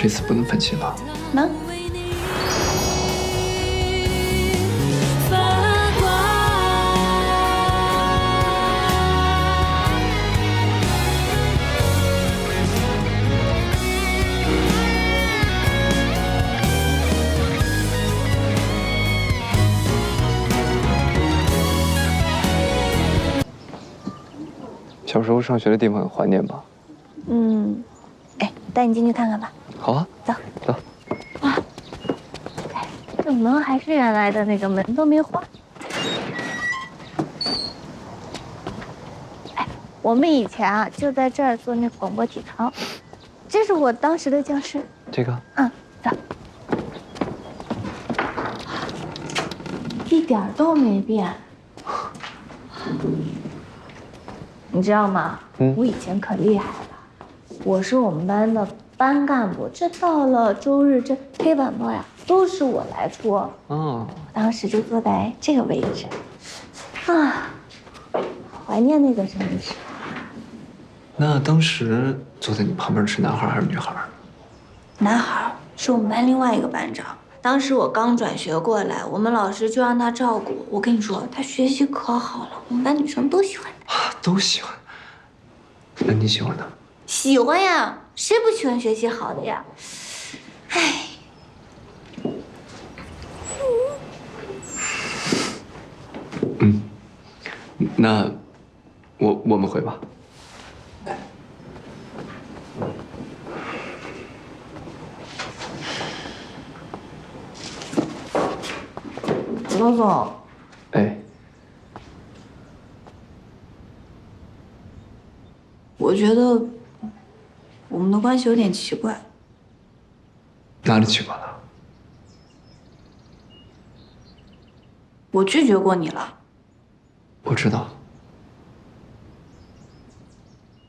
这次不能分心了。能。小时候上学的地方很怀念吧？嗯，哎，带你进去看看吧。好啊，走走。哇，这门还是原来的那个门，都没换。哎，我们以前啊就在这儿做那广播体操，这是我当时的教室。这个？嗯，走。一点都没变。你知道吗？嗯，我以前可厉害了，我是我们班的班干部。这到了周日，这黑板报呀都是我来出。哦，当时就坐在这个位置，啊，怀念那个什么时候。那当时坐在你旁边的是男孩还是女孩？男孩，是我们班另外一个班长。当时我刚转学过来，我们老师就让他照顾我。跟你说，他学习可好了，我们班女生都喜欢他。都喜欢。那你喜欢他？喜欢呀，谁不喜欢学习好的呀？哎。嗯，那我我们回吧。罗总。哎。我觉得我们的关系有点奇怪。哪里奇怪了？我拒绝过你了。我知道。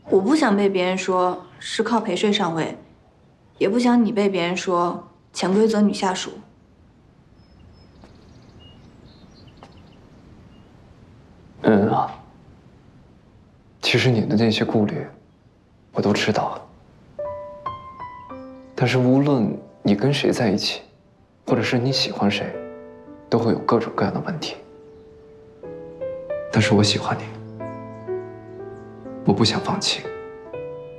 我不想被别人说是靠陪睡上位，也不想你被别人说潜规则女下属。嗯啊。其实你的那些顾虑，我都知道。但是无论你跟谁在一起，或者是你喜欢谁，都会有各种各样的问题。但是我喜欢你，我不想放弃，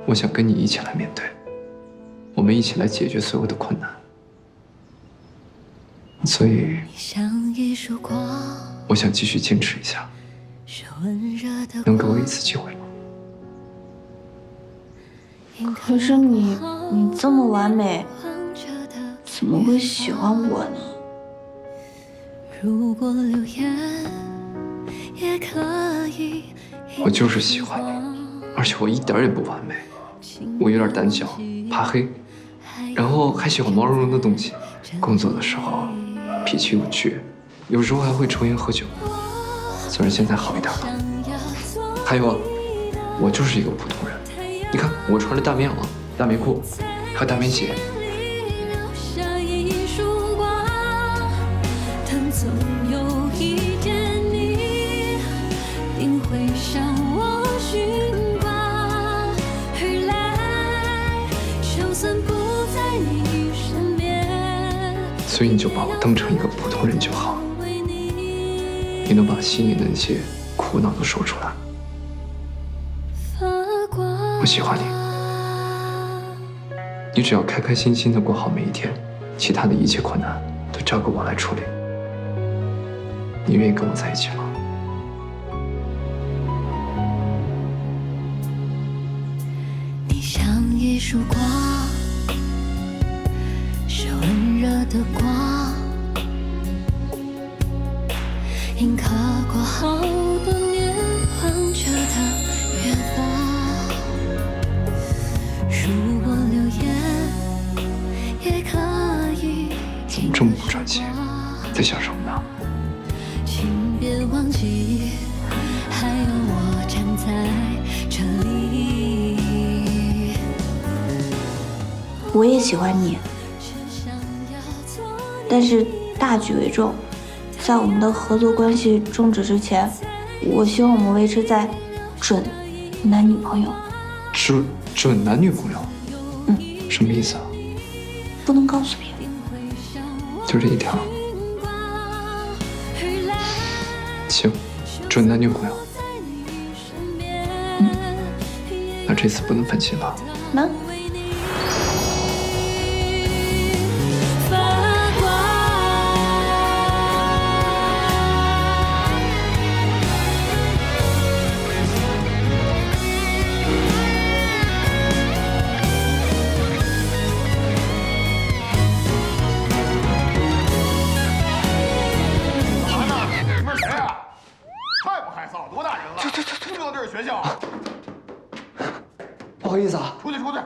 我想跟你一起来面对，我们一起来解决所有的困难。所以，我想继续坚持一下。能给我一次机会吗？可是你，你这么完美，怎么会喜欢我呢？我就是喜欢你，而且我一点也不完美。我有点胆小，怕黑，然后还喜欢毛茸茸的东西。工作的时候脾气又倔，有时候还会抽烟喝酒。虽然现在好一点了，还有，我就是一个普通人。你看，我穿着大棉袄、大棉裤，还有大棉鞋。所以你就把我当成一个普通人就好。你能把心里的那些苦恼都说出来，我喜欢你。你只要开开心心的过好每一天，其他的一切困难都交给我来处理。你愿意跟我在一起吗？你像一束光，是温热的光。印刻过这么不专心？在想什么呢？请别忘记，还有我站在这里。我也喜欢你，但是大局为重。在我们的合作关系终止之前，我希望我们维持在准男女朋友。准准男女朋友？嗯，什么意思啊？不能告诉别人。就这一条。行，准男女朋友。嗯，那这次不能分心了。能。不好意思啊，出去出去。